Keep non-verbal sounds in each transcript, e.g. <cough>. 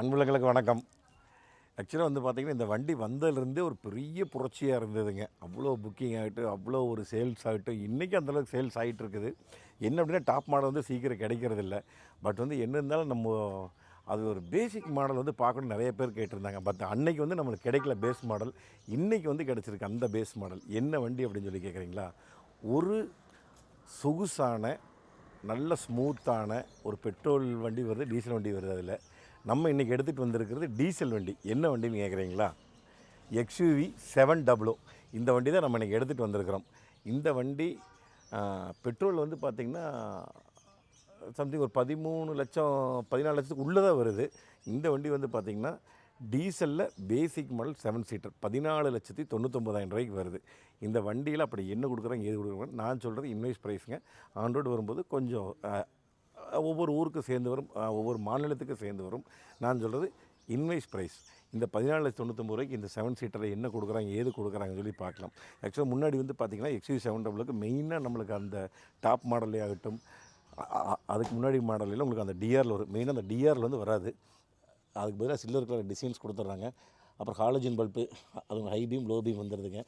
அன்புலங்களுக்கு வணக்கம். ஆக்சுவலாக வந்து பார்த்திங்கன்னா இந்த வண்டி வந்ததுலேருந்தே ஒரு பெரிய புரட்சியாக இருந்ததுங்க. அவ்வளோ புக்கிங் ஆகிட்டு அவ்வளோ ஒரு சேல்ஸ் ஆகிட்டு இன்றைக்கி அந்தளவுக்கு சேல்ஸ் ஆகிட்டு இருக்குது. என்ன அப்படின்னா டாப் மாடல் வந்து சீக்கிரம் கிடைக்கிறதில்ல. பட் வந்து என்ன இருந்தாலும் நம்ம அது ஒரு பேசிக் மாடல் வந்து பார்க்கணும் நிறைய பேர் கேட்டிருந்தாங்க. பட் அன்னைக்கு வந்து நம்மளுக்கு கிடைக்கல பேஸ் மாடல் இன்றைக்கி வந்து கிடச்சிருக்கு அந்த பேஸ் மாடல் என்ன வண்டி அப்படின்னு சொல்லி கேட்குறீங்களா ஒரு சொகுசான நல்ல ஸ்மூத்தான ஒரு பெட்ரோல் வண்டி வருது டீசல் வண்டி வருது அதில். நம்ம இன்றைக்கி எடுத்துகிட்டு வந்திருக்கிறது டீசல் வண்டி. என்ன வண்டின்னு கேட்குறீங்களா எக்ஸ்யூவி செவன் டபுளோ இந்த வண்டி தான் நம்ம இன்றைக்கி எடுத்துகிட்டு வந்திருக்கிறோம். இந்த வண்டி பெட்ரோல் வந்து பார்த்திங்கன்னா சம்திங் ஒரு பதிமூணு லட்சம் பதினாலு லட்சத்துக்கு உள்ளே தான் வருது. இந்த வண்டி வந்து பார்த்திங்கன்னா டீசலில் பேசிக் மாடல் செவன் சீட்டர் பதினாலு லட்சத்தி தொண்ணூற்றொம்பதாயிரம் ரூபாய்க்கு வருது. இந்த வண்டியில் அப்படி என்ன கொடுக்குறாங்க எது கொடுக்குறாங்க நான் சொல்கிறது இன்வைஸ் ப்ரைஸுங்க ஆன் ரோடு வரும்போது கொஞ்சம் ஒவ்வொரு ஊருக்கு சேர்ந்து வரும் ஒவ்வொரு மாநிலத்துக்கு சேர்ந்து வரும். நான் சொல்கிறது இன்வைஸ் ப்ரைஸ் இந்த பதினாலு லட்சத்தி தொண்ணூத்தொம்பது ரூபாய்க்கு இந்த செவன் சீட்டரில் என்ன கொடுக்குறாங்க ஏது கொடுக்குறாங்கன்னு சொல்லி பார்க்கலாம். ஆக்சுவலாக முன்னாடி வந்து பார்த்திங்கன்னா எக்ஸ்யூ செவன் டபுளுக்கு மெயினாக நம்மளுக்கு அந்த டாப் மாடலே ஆகட்டும் அதுக்கு முன்னாடி மாடலில் உங்களுக்கு அந்த டிஆரில் வரும் மெயினாக அந்த டிஆரில் வந்து வராது. அதுக்கு பதிலாக சில்வர் கலர் டிசைன்ஸ் கொடுத்துட்றாங்க. அப்புறம் ஹாலஜின் பல்பு அது ஹை பீம் லோ பீம் வந்துடுதுங்க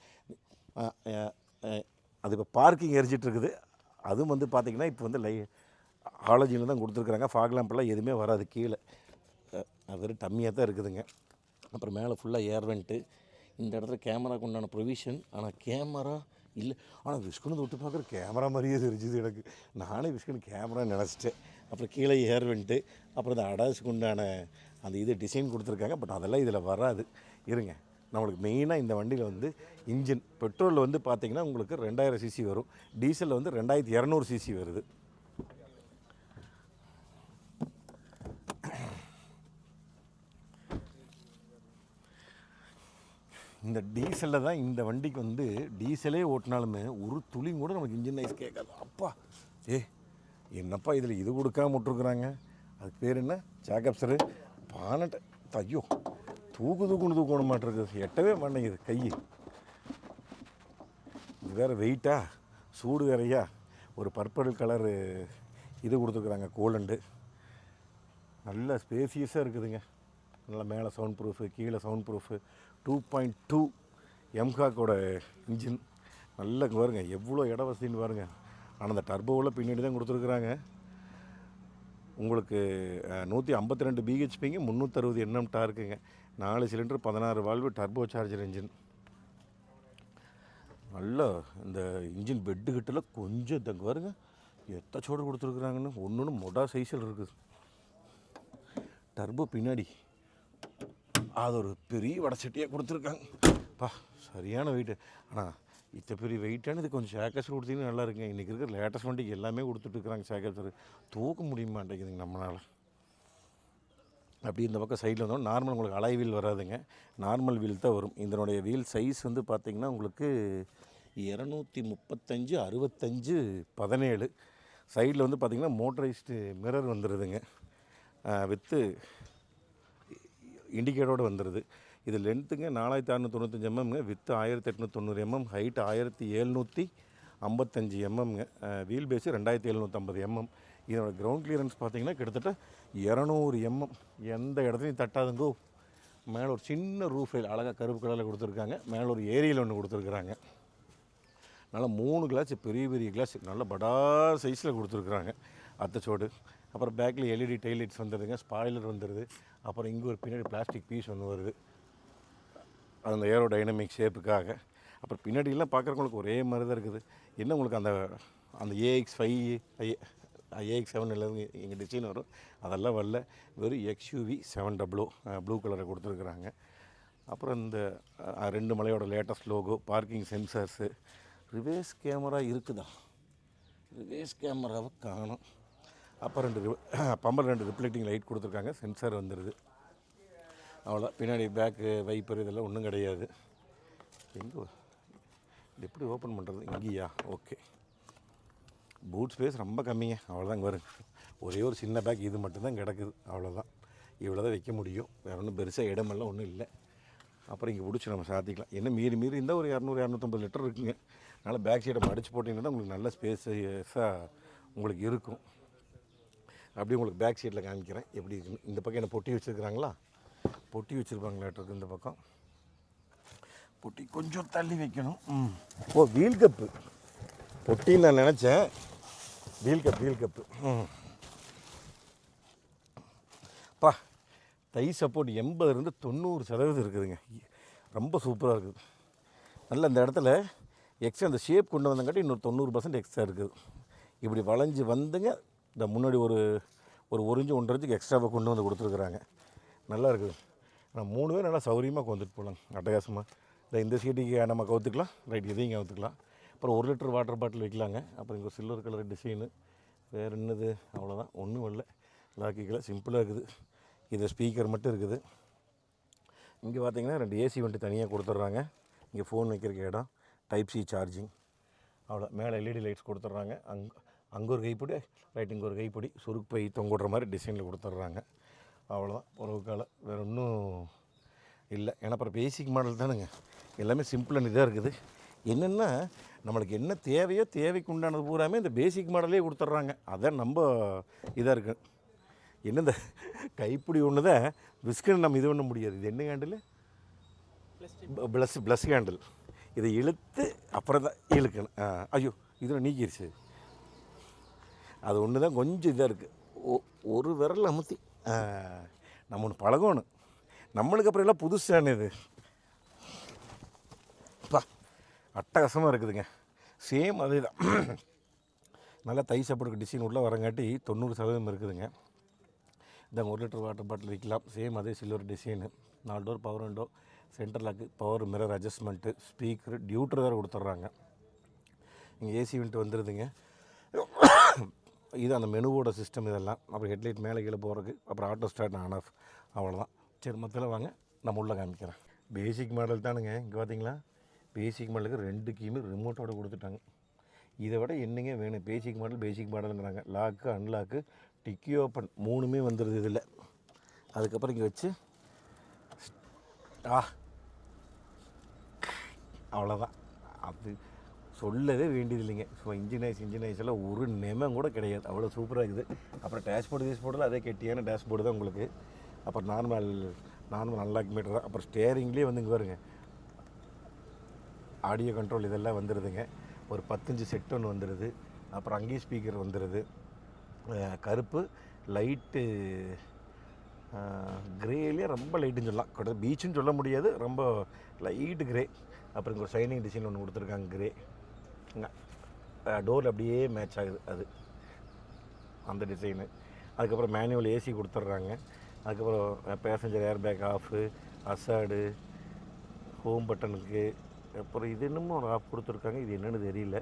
அது இப்போ பார்க்கிங் எரிஞ்சிட்ருக்குது அதுவும் வந்து பார்த்திங்கன்னா இப்போ வந்து லை ஆலஜியில் தான் கொடுத்துருக்குறாங்க. ஃபாக்லாம்பெல்லாம் எதுவுமே வராது. கீழே. அது வெறும் டம்மியாக தான் இருக்குதுங்க. அப்புறம் மேலே ஃபுல்லாக ஏர் வெண்ட்டு இந்த இடத்துல கேமராக்கு உண்டான ப்ரொவிஷன் ஆனால் கேமரா இல்லை. ஆனால் விஷ்குனு தொட்டு பார்க்குற கேமரா மாதிரியே தெரிஞ்சுது எனக்கு. நானே விஷ்குனு கேமரா நினச்சிட்டேன். அப்புறம் கீழே ஏர் வெண்ட்டு அப்புறம் இந்த அடாஸுக்கு உண்டான அந்த இது டிசைன் கொடுத்துருக்காங்க. பட் அதெல்லாம் இதில் வராது. இருங்க. நம்மளுக்கு மெயினாக இந்த வண்டியில் வந்து இன்ஜின் பெட்ரோலில் வந்து பார்த்திங்கன்னா உங்களுக்கு ரெண்டாயிரம் சிசி வரும். டீசலில் வந்து ரெண்டாயிரத்தி இரநூறு சிசி வருது. இந்த டீசலில் தான் இந்த வண்டிக்கு வந்து டீசலே ஓட்டினாலுமே ஒரு துளியும் கூட நமக்கு இன்ஜின் ஐஸ் கேட்காது. அப்பா! ஏ என்னப்பா இதில் இது கொடுக்காம விட்ருக்குறாங்க அதுக்கு பேர் என்ன? ஜாக்கப்சரு பானட்டை ஐயோ! தூக்கு தூக்குன்னு தூக்கணும் மாட்டிருக்குது எட்டவே மாட்டேங்குது கை. இது வேறு வெயிட்டா சூடு வேறையா? ஒரு பர்பிள் கலரு இது கொடுத்துருக்குறாங்க கோலண்டு நல்ல ஸ்பேசியஸாக இருக்குதுங்க. நல்லா மேலே சவுண்ட் ப்ரூஃபு கீழே sound proof two point two எம்காக்கோட engine. நல்ல இங்க பாருங்க எவ்வளோ இட வசதின்னு பாருங்க. ஆனால் அந்த டர்போவில் பின்னாடி தான் கொடுத்துருக்குறாங்க. உங்களுக்கு நூற்றி ஐம்பத்தி ரெண்டு பிஹெச்பிங்க முந்நூற்றறுபது எண்ணம் இருக்குங்க நாலு சிலிண்டர் பதினாறு வால்வு டர்போ சார்ஜர் இன்ஜின். நல்லா இந்த இன்ஜின் பெட்டு கிட்டல கொஞ்சம் தங்க பாருங்க. எத்த சோடு கொடுத்துருக்குறாங்கன்னு. ஒன்று ஒன்று மொடா சைஸில் இருக்குது. டர்போ பின்னாடி. அது ஒரு பெரிய வடச்சட்டியாக கொடுத்துருக்காங்க. பா சரியான வெயிட்டு ஆனால் இத்த பெரிய வெயிட்டான இது கொஞ்சம் சேக்கஸ் கொடுத்தீங்கன்னா நல்லா இருக்குங்க. இன்றைக்கி இருக்கிற லேட்டஸ்ட் வண்டிக்கு எல்லாமே கொடுத்துட்ருக்குறாங்க சேக்கஸ் தூக்க முடிய மாட்டேங்குதுங்க நம்மளால். அப்படி இந்த பக்கம் சைடில் வந்தோம் நார்மல் உங்களுக்கு அலை வீல் வராதுங்க. நார்மல் வீல் தான் வரும். இதனுடைய வீல் சைஸ் வந்து பார்த்திங்கன்னா உங்களுக்கு இரநூத்தி முப்பத்தஞ்சு அறுபத்தஞ்சு பதினேழு. சைடில் வந்து பார்த்திங்கன்னா மோட்டரைஸ்டு மிரர் வந்துடுதுங்க வித்து இண்டிகேட்டரோட வந்துடுது இது லென்த்துங்க நாலாயிரத்தி அறநூற்றி தொண்ணூத்தஞ்சு எம்எம்ங்க வித்து ஆயிரத்தி எட்நூற்றி தொண்ணூறு எம்எம் ஹைட் ஆயிரத்தி எழுநூற்றி ஐம்பத்தஞ்சு எம்எம்ங்க. வீல் பேஸு ரெண்டாயிரத்தி எழுநூற்றம்பது எம்எம். இதோட கிரவுண்ட் கிளியரன்ஸ் பார்த்தீங்கன்னா கிட்டத்தட்ட இரநூறு எம்எம். எந்த இடத்துலையும் தட்டாதுங்கோ. மேலே ஒரு சின்ன ரூஃப் அழகாக கருப்பு கலரில் கொடுத்துருக்காங்க. மேலே ஒரு ஏரியில் ஒன்று கொடுத்துருக்குறாங்க. நல்லா மூணு கிளாஸ் பெரிய பெரிய கிளாஸ் நல்ல படா சைஸில் கொடுத்துருக்குறாங்க. அத்தச்சோடு. அப்புறம் பேக்கில் எல்இடி டைலைட்ஸ் வந்துடுதுங்க ஸ்பாய்லர் வந்துடுது அப்புறம் இங்கே ஒரு பின்னாடி பிளாஸ்டிக் பீஸ் ஒன்று வருது. அந்த ஏரோ டைனமிக் ஷேப்புக்காக அப்புறம் பின்னாடிலாம் பார்க்குறவங்களுக்கு ஒரே மாதிரி தான் இருக்குது. என்ன உங்களுக்கு அந்த அந்த ஏஎக்ஸ் ஃபைவ் ஏஎக்ஸ் செவன் எல்லாமே எங்கள் டிசைன் வரும்? அதெல்லாம் வரல. வெறும் எக்ஸ்யூவி செவன் டபுளோ ப்ளூ கலரை கொடுத்துருக்குறாங்க. அப்புறம் இந்த ரெண்டு மலையோட latest logo parking sensors reverse camera இருக்குதா? ரிவேஸ் கேமராவை காணும். அப்புறம் ரெண்டு <clears throat> பம்பர் ரெண்டு ரிஃப்ளெக்டிங் லைட் கொடுத்துருக்காங்க. சென்சார் வந்துடுது அவ்வளோ பின்னாடி பேக்கு வைப்பர் இதெல்லாம் ஒன்றும் கிடையாது. எங்கே இது எப்படி ஓப்பன் பண்ணுறது இங்கேயா? ஓகே பூட் ஸ்பேஸ் ரொம்ப கம்மிங்க. அவ்வளோதாங்க வரும் ஒரே ஒரு சின்ன பேக் இது மட்டும்தான் கிடக்குது. அவ்வளோதான் இவ்வளோ தான் வைக்க முடியும். வேறு ஒன்றும் பெருசாக இடமெல்லாம் ஒன்றும் இல்லை. அப்புறம் இங்கே பிடிச்சி நம்ம சாத்திக்கலாம். என்ன மீறி மீறி இருந்தால் ஒரு இரநூறு இரநூத்தம்பது லிட்டர் இருக்குங்க. அதனால் பேக் சைடை மடிச்சு போட்டிங்கன்னா உங்களுக்கு நல்ல ஸ்பேஸாக உங்களுக்கு இருக்கும். அப்படியே உங்களுக்கு பேக் சீட்டில் காமிக்கிறேன். எப்படி இருக்குன்னு. இந்த பக்கம் என்ன பொட்டி வச்சுருக்குறாங்களா? பொட்டி வச்சுருப்பாங்களாட்டிருக்கு இந்த பக்கம்? பொட்டி கொஞ்சம் தள்ளி வைக்கணும். ம். ஓ வீல் கப்பு பொட்டின்னு நான் நினச்சேன். வீல் கப் வீல் கப்பு ம். பா தை சப்போர்ட் எண்பதுலேருந்து தொண்ணூறு சதவீதம் இருக்குதுங்க. ரொம்ப சூப்பராக இருக்குது. நல்ல இந்த இடத்துல எக்ஸ்ட்ரா அந்த ஷேப் கொண்டு வந்தங்காட்டி இன்னொரு தொண்ணூறு பர்சன்ட் எக்ஸ்ட்ரா இருக்குது. இப்படி வளைஞ்சு வந்துங்க இந்த முன்னாடி ஒரு ஒரு ஒரு இன்ச்சு ஒன்றரை எக்ஸ்ட்ராவாக கொண்டு வந்து கொடுத்துருக்குறாங்க. நல்லா இருக்குது ஆனால் மூணு பேர் நல்லா சௌகரியமாக கொண்டுட்டு போகலாம் அட்டகாசமாக இந்த இந்த சீட்டுக்கு நம்ம கவுத்துக்கலாம். ரைட் இதையும் கவுத்துக்கலாம். அப்புறம் ஒரு லிட்டர் வாட்டர் பாட்டில் வைக்கலாங்க. அப்புறம் இங்கே சில்வர் கலர் டிசைனு வேறு என்னது? அவ்வளோதான் ஒன்றும் இல்லை. லாக்கிக்கல. சிம்பிளாக இருக்குது. இது ஸ்பீக்கர் மட்டும் இருக்குது. இங்கே பார்த்தீங்கன்னா ரெண்டு ஏசி வண்டி தனியாக கொடுத்துட்றாங்க. இங்கே ஃபோன் வைக்கிறக்கு இடம். டைப் சி சார்ஜிங் அவ்வளோ மேலே எல்இடி லைட்ஸ் கொடுத்துட்றாங்க. அங் அங்கே ஒரு கைப்பிடி ரைட் இங்கே ஒரு கைப்பிடி. சுருக்கு பை தொங்குடுற மாதிரி டிசைனில் கொடுத்துட்றாங்க. அவ்வளோதான் உறவு வேறு ஒன்றும் இல்லை. ஏன்னா அப்புறம் பேசிக் மாடல் தானுங்க. எல்லாமே சிம்பிள் அண்ட் இதாக இருக்குது. என்னென்னா நம்மளுக்கு என்ன தேவையோ தேவைக்கு உண்டானது பூராமே இந்த பேசிக் மாடலே கொடுத்துட்றாங்க. அதான் நம்ம இதாக இருக்குது என்ன இந்த கைப்பிடி ஒன்று தான் விஸ்கன் நம்ம இது பண்ண முடியாது. இது என்ன ஹேண்டில் ப்ளஸ் ப்ளஸ் ஹேண்டில் இதை இழுத்து அப்புறம் தான் இழுக்கணும். ஆ, ஐயோ இதில் நீக்கிருச்சு. அது ஒன்று தான் கொஞ்சம் இதாக இருக்குது ஒரு விரல் அமுத்தி. நம்ம ஒன்று பழகணும். நம்மளுக்கு அப்புறம் எல்லாம் புதுசான இது. பா அட்டகாசமாக இருக்குதுங்க. சேம் அதே தான் நல்லா தை சாப்பிடுற டிசைன் உள்ளே வரங்காட்டி தொண்ணூறு சதவீதம் இருக்குதுங்க. இந்த ஒரு லிட்டர் வாட்டர் பாட்டில் விற்கலாம். சேம் அதே சில்வர் டிசைனு நாலு door power window centre lock power mirror adjustment speaker tweeter வேறு கொடுத்துட்றாங்க. இங்கே ஏசி வின்ட்டு வந்துடுதுங்க இது அந்த மெனுவோட சிஸ்டம் இதெல்லாம். அப்புறம் ஹெட்லைட் மேலே கீழே போகிறதுக்கு அப்புறம் ஆட்டோ ஸ்டார்ட் ஆன் ஆஃப் அவ்வளோதான் சரி மொத்தத்தில் வாங்க. நம்ம உள்ளே காமிக்கிறேன். பேசிக் மாடல் தானுங்க. இங்கே பார்த்தீங்களா பேசிக் மாடலுக்கு ரெண்டு கீமு ரிமோட்டோட கொடுத்துட்டாங்க. இதை விட என்னங்க வேணும்? பேசிக் மாடல் பேசிக் மாடலுங்கிறாங்க லாக்கு அன்லாக்கு டிக்கி ஓப்பன் மூணுமே வந்துடுது இதில். அதுக்கப்புறம் இங்கே வச்சு ஆ. அவ்வளோதான் அது சொல்லவே வேண்டியது இல்லைங்க. ஸோ இன்ஜினைஸ் இன்ஜினைஸ் எல்லாம் ஒரு நிமம் கூட கிடையாது. அவ்வளோ சூப்பராக இருக்குது. அப்புறம் டேஷ்போர்டு டேஷ்போர்டில் அதே கெட்டியான டேஷ்போர்டு தான் உங்களுக்கு. அப்புறம் நார்மல் நார்மல் அன்லாக் மீட்டர் தான். அப்புறம் ஸ்டேரிங்லேயே வந்து இங்கே பாருங்க. ஆடியோ கண்ட்ரோல் இதெல்லாம் வந்துடுதுங்க ஒரு பத்தஞ்சு செட் ஒன்று வந்துடுது அப்புறம் அங்கேயும் ஸ்பீக்கர் வந்துடுது கருப்பு லைட்டு கிரேலேயே ரொம்ப லைட்டுன்னு சொல்லலாம். கிட்ட பீச்சுன்னு சொல்ல முடியாது. ரொம்ப லைட்டு கிரே அப்புறம் இங்கே ஒரு ஷைனிங் டிசைன் ஒன்று கொடுத்துருக்காங்க கிரே டோரில் அப்படியே மேட்ச் ஆகுது அது. அந்த டிசைனு அதுக்கப்புறம் மேனுவல் ஏசி கொடுத்துட்றாங்க. அதுக்கப்புறம் பேசஞ்சர் ஏர் பேக் ஆஃபு அசாடு ஹோம் பட்டனுக்கு அப்புறம் இது இன்னமும் ஒரு ஆஃப் கொடுத்துருக்காங்க இது என்னன்னு தெரியல.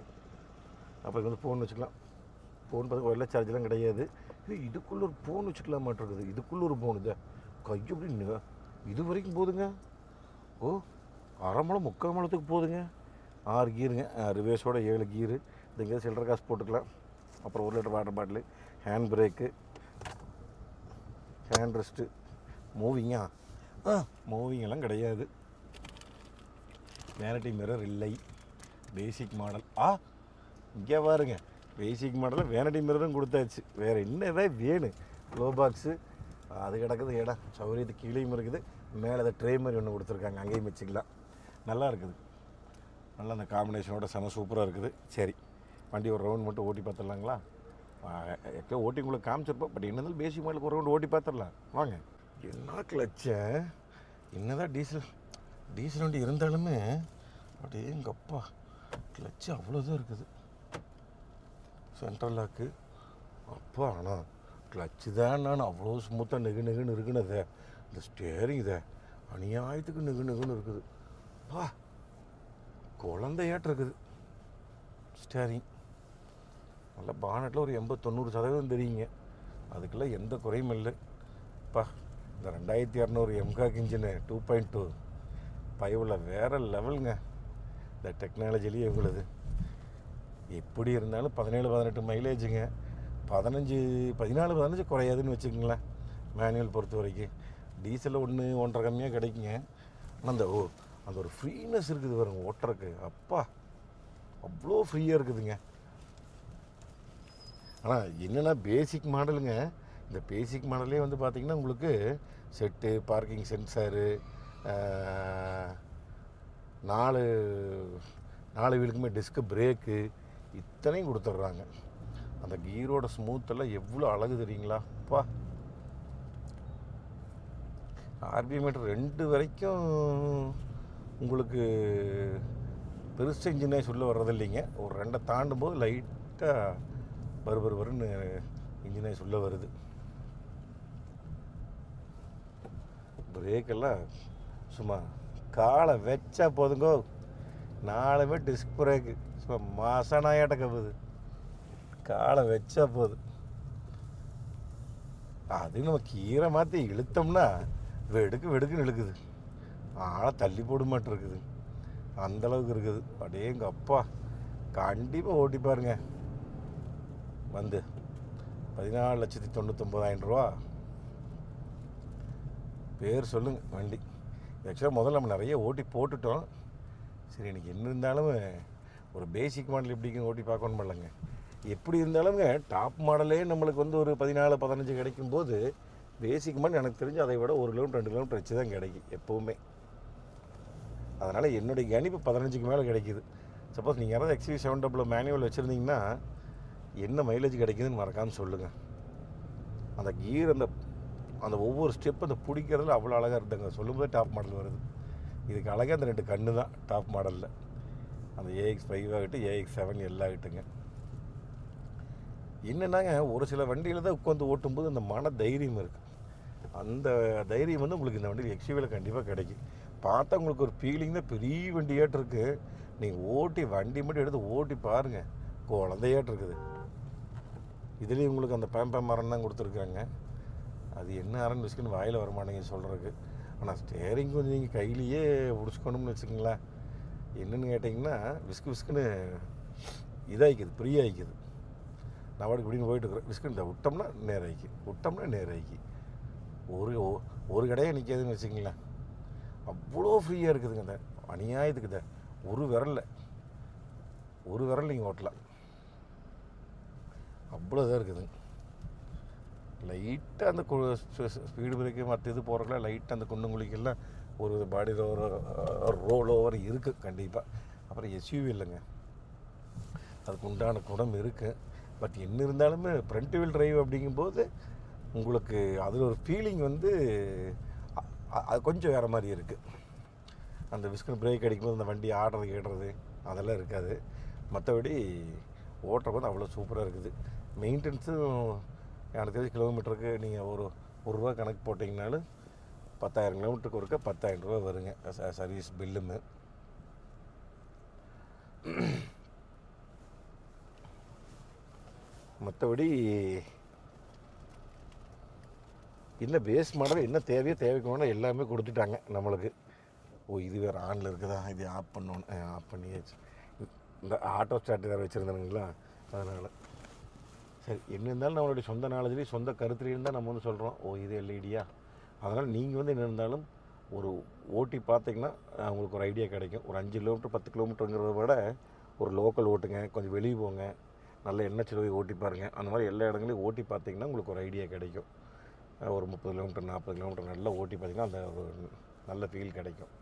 அப்புறம் வந்து ஃபோன் வச்சுக்கலாம். ஃபோன் பார்த்து ஒயர்லெஸ் சார்ஜெலாம் கிடையாது. இது இதுக்குள்ளே ஒரு ஃபோன் வச்சுக்கலாம் மாட்டிருக்குது இதுக்குள்ளே ஒரு ஃபோன் இது. கை எப்படி இது வரைக்கும் போதுங்க? ஓ அரை மலை முக்கால் மலத்துக்கு போதுங்க? ஆறு கீருங்க ரிவேஸோட ஏழு கீரு. இதுங்க சில்லற காசு போட்டுக்கலாம். அப்புறம் ஒரு litre water bottle hand brake hand rest மூவிங்கா ஆ மூவிங்கெல்லாம் கிடையாது. வேனிட்டி மிரர் இல்லை. பேசிக் மாடல் ஆ இங்கே பாருங்க. பேசிக் மாடலில் வேனடி மிரரும் கொடுத்தாச்சு. வேறு என்ன ஏதாவது வேணும் க்ளோ பாக்ஸு அது கிடக்குது இடம். சௌரியத்து கீழேயும் இருக்குது. மேலே அதை ட்ரே மாதிரி ஒன்று கொடுத்துருக்காங்க. அங்கேயும் வச்சுக்கலாம். நல்லா இருக்குது. நல்லா அந்த காம்பினேஷனோட செம சூப்பராக இருக்குது. சரி. வண்டி ஒரு ரவுண்ட் மட்டும் ஓட்டி பார்த்துடலாங்களா எப்போ ஓட்டி உங்களுக்கு காமிச்சிருப்போம். பட் என்னதான் பேசிக் மாடலுக்கு ஒரு ரவுண்ட் ஓட்டி பார்த்துடலாம் வாங்க. என்ன கிளச்ச என்னதான் டீசல் டீசல் வண்டி இருந்தாலுமே அப்படியே எங்கள் அப்பா கிளச்சு அவ்வளோதான் இருக்குது. சென்ட்ரல் லாக்கு அப்பா ஆனால் கிளச்சு தான் நான். அவ்வளோ ஸ்மூத்தாக நெகு நெகுன்னு இருக்குன்னு இதை. இந்த ஸ்டேரிங் இதை அநியாயத்துக்கு நெகு நெகுன்னு இருக்குது. பா குழந்தையாட்டு இருக்குது ஸ்டேரிங் நல்லா பானட்டில் ஒரு எண்பது தொண்ணூறு சதவீதம் தெரியுங்க. அதுக்கெல்லாம் எந்த குறையும் இல்லை. பா இந்த ரெண்டாயிரத்தி இரநூறு mHawk engine two point two பயவில் வேறு லெவலுங்க இந்த டெக்னாலஜிலேயே இவங்களுது. எப்படி இருந்தாலும் பதினேழு பதினெட்டு மைலேஜுங்க பதினஞ்சு பதினாலு பதினஞ்சு குறையாதுன்னு வச்சுக்கோங்களேன். மேனுவல் பொறுத்த வரைக்கும் டீசலில் ஒன்று ஒன்றரை கம்மியாக கிடைக்குங்க. ஆனால் அந்த ஓ அந்த ஒரு ஃப்ரீனஸ் இருக்குது பாருங்க ஓட்டுறக்கு அப்பா அவ்வளோ ஃப்ரீயாக இருக்குதுங்க. ஆனால் என்னென்னா பேசிக் மாடலுங்க இந்த பேசிக் மாடலே வந்து பார்த்திங்கன்னா உங்களுக்கு செட்டு பார்க்கிங் சென்சாரு நாலு நாலு வீலுக்குமே டிஸ்க்கு பிரேக்கு இத்தனையும் கொடுத்துட்றாங்க. அந்த கீரோட ஸ்மூத்தெல்லாம் எவ்வளோ அழகு தெரியுங்களா? அப்பா. ஆர்பி மீட்டர் ரெண்டு வரைக்கும் உங்களுக்கு பெருசு இன்ஜினே சொல்ல வர்றதில்லைங்க. ஒரு ரெண்டை தாண்டும் போது லைட்டாக பரு பரு பருன்னு இன்ஜினே சொல்ல வருது. பிரேக்கெல்லாம் சும்மா காலை வச்சா போதுங்கோ. நாலுமே டிஸ்க் பிரேக்கு சும்மா மாசனாயாட்ட கவுது காலை வச்சா போதும். அது நம்ம கீரை மாற்றி இழுத்தோம்னா வெடுக்கு வெடுக்குன்னு இழுக்குது. ஆனால் தள்ளி போட மாட்டிருக்குது. அந்தளவுக்கு இருக்குது. அப்படியே எங்கள் அப்பா. கண்டிப்பாக ஓட்டி பாருங்க. வந்து. பதினாலு லட்சத்தி தொண்ணூத்தொம்பதாயிரம் ரூபா. பேர் சொல்லுங்கள் வண்டி. ஆக்சுவலாக முதல்ல நம்ம நிறைய ஓட்டி போட்டுட்டோம். சரி எனக்கு என்ன இருந்தாலும் ஒரு பேசிக் மாடல் எப்படிங்க ஓட்டி பார்க்கணும் பண்ணலங்க எப்படி இருந்தாலுங்க டாப் மாடலே நம்மளுக்கு வந்து ஒரு பதினாலு பதினஞ்சு கிடைக்கும் போது பேசிக் மாடல் எனக்கு தெரிஞ்சு அதை விட ஒரு கிலோமீட்டர் ரெண்டு கிலோமீட்டர் வச்சு தான் கிடைக்கும் எப்போவுமே. அதனால் என்னுடைய கணிப்பு பதினஞ்சுக்கு மேலே கிடைக்குது. சப்போஸ் நீங்கள் யாராவது எக்ஸ்வி செவன் டபுள் மேனுவல் வச்சுருந்தீங்கன்னா என்ன மைலேஜ் கிடைக்குதுன்னு மறக்காமல் சொல்லுங்கள் அந்த கீர் அந்த அந்த ஒவ்வொரு ஸ்டெப் அந்த பிடிக்கிறதுல அவ்வளோ அழகாக இருந்தாங்க சொல்லும்போது டாப் மாடல் வருது. இதுக்கு அழகாக அந்த ரெண்டு கண்ணு தான் டாப் மாடலில் அந்த ஏஎக்ஸ் ஃபைவ் ஆகட்டும் ஏஎக்ஸ் செவன் எல்லாம் ஆகட்டுங்க. என்னென்னாங்க ஒரு சில வண்டியில் தான் உட்காந்து ஓட்டும்போது அந்த மன தைரியம் இருக்குது அந்த தைரியம் வந்து உங்களுக்கு இந்த வண்டியில் எக்ஸ்யூவில் கண்டிப்பாக கிடைக்கும். பார்த்தா உங்களுக்கு ஒரு ஃபீலிங் தான் பெரிய வண்டி ஏற்றிருக்கு. நீங்கள் ஓட்டி வண்டி மட்டும் எடுத்து ஓட்டி பாருங்கள் குழந்தையாட்டிருக்குது இதுலேயும் உங்களுக்கு அந்த பேம்பே மரம் தான் கொடுத்துருக்காங்க. அது என்ன அரன் விஸ்குன்னு வாயில் வரமாட்டேங்க சொல்கிறதுக்கு ஆனால் ஸ்டேரிங் கொஞ்சம் நீங்கள் கையிலேயே பிடிச்சிக்கணும்னு வச்சுக்கங்களேன். என்னென்னு கேட்டிங்கன்னா விஸ்கு விஸ்குன்னு இதாகிக்குது ஃப்ரீயாகிக்குது நான் வாட்டுக்கு இப்படின்னு போயிட்டுருக்குறேன். விஸ்கு இந்த விட்டோம்னா நேராகி விட்டோம்னா நேராகி ஒரு ஒரு கடையே நிற்காதுன்னு வச்சுங்களேன் அவ்வளோ ஃப்ரீயாக இருக்குதுங்க இந்த அநியாயத்துக்கு இந்த ஒரு விரலில். ஒரு விரல் நீங்கள் ஓட்டலாம் அவ்வளோ இதாக இருக்குதுங்க லைட்டாக அந்த ஸ்பீடு பிரேக்கு மற்ற இது போகிறக்கெல்லாம் லைட்டாக அந்த குண்டும் குழிக்கெல்லாம் ஒரு பாடியில் ஒரு ரோல் ஓவர் இருக்குது கண்டிப்பாக அப்புறம் எஸ்யூவி இல்லைங்க. அதுக்கு உண்டான குணம் இருக்குது பட் என்ன இருந்தாலுமே ஃப்ரண்ட் வீல் டிரைவ் அப்படிங்கும்போது உங்களுக்கு அதில் ஒரு ஃபீலிங் வந்து அது கொஞ்சம் வேறு மாதிரி இருக்குது அந்த விஸ்கன் பிரேக் அடிக்கும்போது அந்த வண்டி ஆடுறது கேடுறது அதெல்லாம் இருக்காது. மற்றபடி ஓட்டுறது வந்து அவ்வளோ சூப்பராக இருக்குது. மெயின்டெனன்ஸும் எனக்கு தெரிஞ்சு கிலோமீட்டருக்கு நீங்கள் ஒரு ஒரு ரூபா கணக்கு போட்டிங்கனாலும் பத்தாயிரம் கிலோமீட்டருக்கு ஒருக்க பத்தாயிரம் ரூபா வருங்க. ச- சர்வீஸ் பில்லுமே மற்றபடி என்ன பேஸ் மாடல் என்ன தேவையோ தேவைக்கு எல்லாமே கொடுத்துட்டாங்க நம்மளுக்கு. ஓ இது வேறு ஆனில் இருக்குதா? இது ஆஃப் பண்ணணும். ஆஃப் பண்ணியாச்சு. இந்த ஆட்டோ ஸ்டார்ட் வேறு வச்சுருந்தானுங்களா? அதனால். சரி என்ன இருந்தாலும் நம்மளுடைய சொந்த நாலேஜ்லேயும் சொந்த கருத்துலேயும் தான் நம்ம வந்து சொல்கிறோம் ஓ இது எல்இடியா அதனால் நீங்கள் வந்து என்ன இருந்தாலும் ஒரு ஓட்டி பார்த்தீங்கன்னா உங்களுக்கு ஒரு ஐடியா கிடைக்கும். ஒரு அஞ்சு கிலோமீட்டர் பத்து கிலோமீட்டருங்கிறத விட ஒரு லோக்கல் ஓட்டுங்க. கொஞ்சம் வெளியே போங்க. நல்ல எண்ணெய் செலவு ஓட்டி பாருங்கள் அந்த மாதிரி எல்லா இடங்களையும் ஓட்டி பார்த்தீங்கன்னா உங்களுக்கு ஒரு ஐடியா கிடைக்கும். ஒரு முப்பது கிலோமீட்டர் நாற்பது கிலோமீட்டர் நல்லா ஓட்டி பார்த்தீங்கன்னா அந்த ஒரு நல்ல ஃபீல் கிடைக்கும்.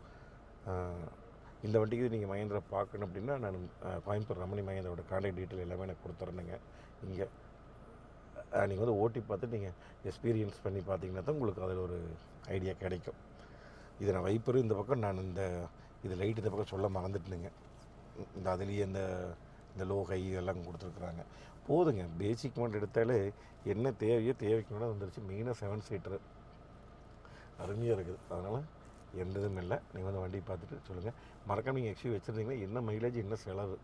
இந்த வண்டிக்கு நீங்கள் மகேந்திரா பார்க்கணும் அப்படின்னா நான் கோயம்புத்தூர் ரமணி மகேந்திரோட கான்டாக்ட் டீட்டெயில் எல்லாமே எனக்கு கொடுத்துருந்தேங்க இங்கே நீங்கள் வந்து ஓட்டி பார்த்து நீங்கள் எக்ஸ்பீரியன்ஸ் பண்ணி பார்த்தீங்கன்னா தான் உங்களுக்கு அதில் ஒரு ஐடியா கிடைக்கும். இது நான் வைப்பரு இந்த பக்கம் நான் இந்த இது லைட் இந்த பக்கம் சொல்ல மறந்துட்டுனுங்க. இந்த அதுலேயே இந்த இந்த லோ ஹை இதெல்லாம் கொடுத்துருக்குறாங்க. போதுங்க. பேசிக் மட்டும் எடுத்தாலே என்ன தேவையோ தேவைக்கு மேலே வந்துருச்சு. மெயினாக செவன் சீட்டரு அருமையாக இருக்குது. அதனால் எந்த இதுவும் இல்லை. நீங்கள் வந்து வண்டி பார்த்துட்டு சொல்லுங்கள் மறக்காம நீங்கள் எக்ஸ்யூ வச்சுருந்தீங்கன்னா என்ன மைலேஜ் என்ன செலவு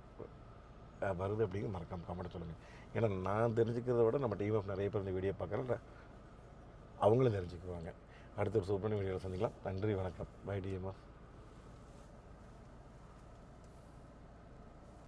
வருது அப்படிங்கிற மறக்காம கமெண்ட் சொல்லுங்கள் ஏன்னா நான் தெரிஞ்சுக்கிறத விட நம்ம டீம் ஆஃப் நிறைய பேர் இந்த வீடியோ பார்க்குறேன் அவங்களும் தெரிஞ்சுக்குவாங்க. அடுத்த ஒரு சூப்பரான வீடியோவில் சந்திக்கலாம். நன்றி வணக்கம். By TMF